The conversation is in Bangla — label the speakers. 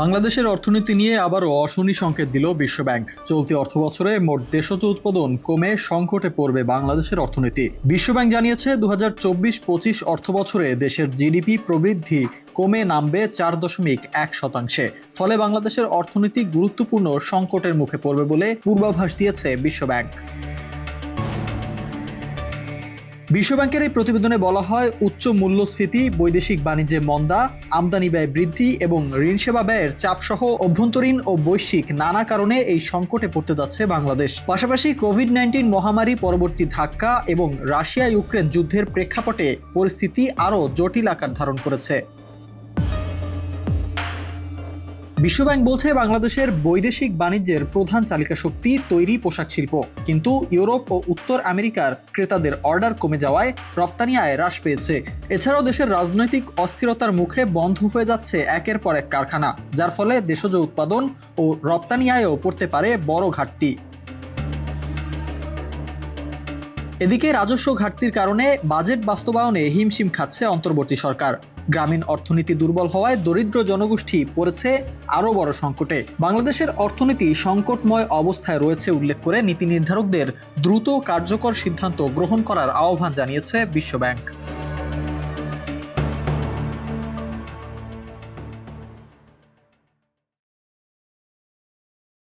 Speaker 1: বাংলাদেশের অর্থনীতি নিয়ে আবারও অশনি সংকেত দিল বিশ্বব্যাংক। চলতি অর্থবছরে মোট দেশজ উৎপাদন কমে সংকটে পড়বে বাংলাদেশের অর্থনীতি। বিশ্বব্যাংক জানিয়েছে দু হাজার চব্বিশ পঁচিশ অর্থবছরে দেশের জিডিপি প্রবৃদ্ধি কমে নামবে চার দশমিক এক শতাংশে। ফলে বাংলাদেশের অর্থনীতি গুরুত্বপূর্ণ সংকটের মুখে পড়বে বলে পূর্বাভাস দিয়েছে বিশ্বব্যাংক। বিশ্বব্যাংকের এই প্রতিবেদনে বলা হয়, উচ্চ মূল্যস্ফীতি, বৈদেশিক বাণিজ্যে মন্দা, আমদানি ব্যয় বৃদ্ধি এবং ঋণ সেবা ব্যয়ের চাপসহ অভ্যন্তরীণ ও বৈশ্বিক নানা কারণে এই সংকটে পড়তে যাচ্ছে বাংলাদেশ। পাশাপাশি কোভিড নাইন্টিন মহামারী পরবর্তী ধাক্কা এবং রাশিয়া ইউক্রেন যুদ্ধের প্রেক্ষাপটে পরিস্থিতি আরও জটিল আকার ধারণ করেছে। বিশ্বব্যাংক বলছে বাংলাদেশের বৈদেশিক বাণিজ্যের প্রধান চালিকা শক্তি তৈরি পোশাক শিল্প। কিন্তু ইউরোপ ও উত্তর আমেরিকার ক্রেতাদের অর্ডার কমে যাওয়ায় রপ্তানি আয় হ্রাস পেয়েছে। এছাড়াও দেশের রাজনৈতিক অস্থিরতার মুখে বন্ধ হয়ে যাচ্ছে একের পর এক কারখানা, যার ফলে দেশজ উৎপাদন ও রপ্তানি আয়ও পড়তে পারে বড় ঘাটতি। এদিকে রাজস্ব ঘাটতির কারণে বাজেট বাস্তবায়নে হিমশিম খাচ্ছে অন্তর্বর্তী সরকার। গ্রামীণ অর্থনীতি দুর্বল হওয়ায় দরিদ্র জনগোষ্ঠী পড়েছে আরও বড় সংকটে। বাংলাদেশের অর্থনীতি সংকটময় অবস্থায় রয়েছে উল্লেখ করে নীতি নির্ধারকদের দ্রুত কার্যকর সিদ্ধান্ত গ্রহণ করার আহ্বান জানিয়েছে বিশ্বব্যাংক।